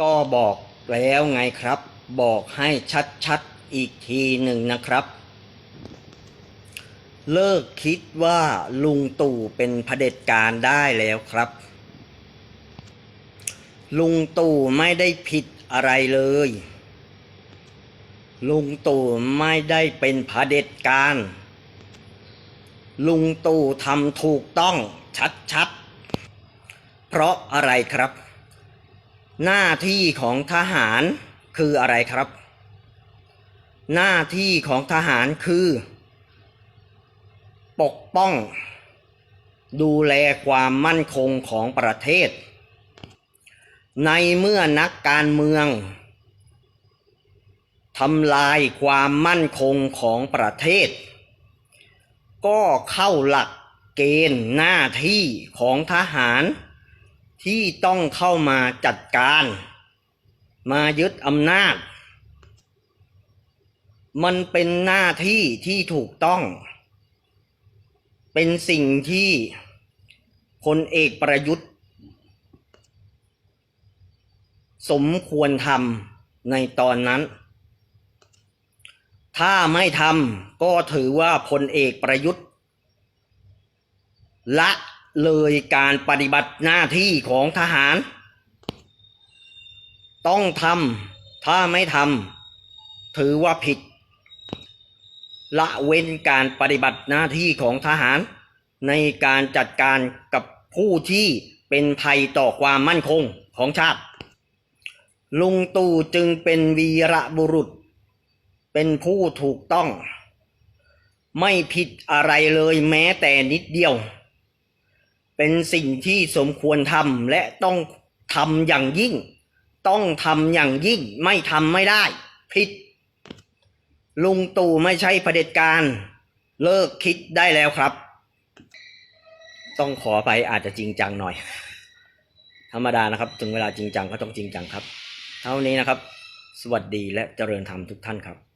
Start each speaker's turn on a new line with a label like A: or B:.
A: ก็บอกแล้วไงครับ บอกให้ชัดๆอีกทีหนึ่งนะครับ เลิกคิดว่าลุงตู่เป็นเผด็จการได้แล้วครับ ลุงตู่ไม่ได้ผิดอะไรเลย ลุงตู่ไม่ได้เป็นเผด็จการ ลุงตู่ทำถูกต้องชัดๆ เพราะอะไรครับ หน้าที่ของทหารคืออะไรครับ หน้าที่ของทหารคือ ปกป้อง ดูแลความมั่นคงของประเทศ ในเมื่อนักการเมืองทำลายความมั่นคงของประเทศ ก็เข้าหลักเกณฑ์หน้าที่ของทหาร ที่ต้องเข้ามาจัดการ มายึดอำนาจ มันเป็นหน้าที่ที่ถูกต้อง เป็นสิ่งที่พลเอกประยุทธ์ สมควรทำในตอนนั้น ถ้าไม่ทำก็ถือว่าพลเอกประยุทธ์ ละ เลยการปฏิบัติหน้าที่ของทหาร ต้องทำถ้าไม่ทำถือว่าผิด ละเว้นการปฏิบัติหน้าที่ของทหาร ในการจัดการกับผู้ที่เป็นภัยต่อความมั่นคงของชาติ ลุงตู่จึงเป็นวีระบุรุษ เป็นผู้ถูกต้อง ไม่ผิดอะไรเลยแม้แต่นิดเดียว เป็นสิ่งที่สมควรทำและต้องทำอย่างยิ่ง ต้องทำอย่างยิ่งไม่ทำไม่ได้ผิดลุงตู่ไม่ใช่เผด็จการ เลิกคิดได้แล้วครับ ต้องขอไปอาจจะจริงจังหน่อย ธรรมดานะครับ ถึงเวลาจริงจังก็ต้องจริงจังครับ เท่านี้นะครับ สวัสดีและเจริญธรรมทุกท่านครับ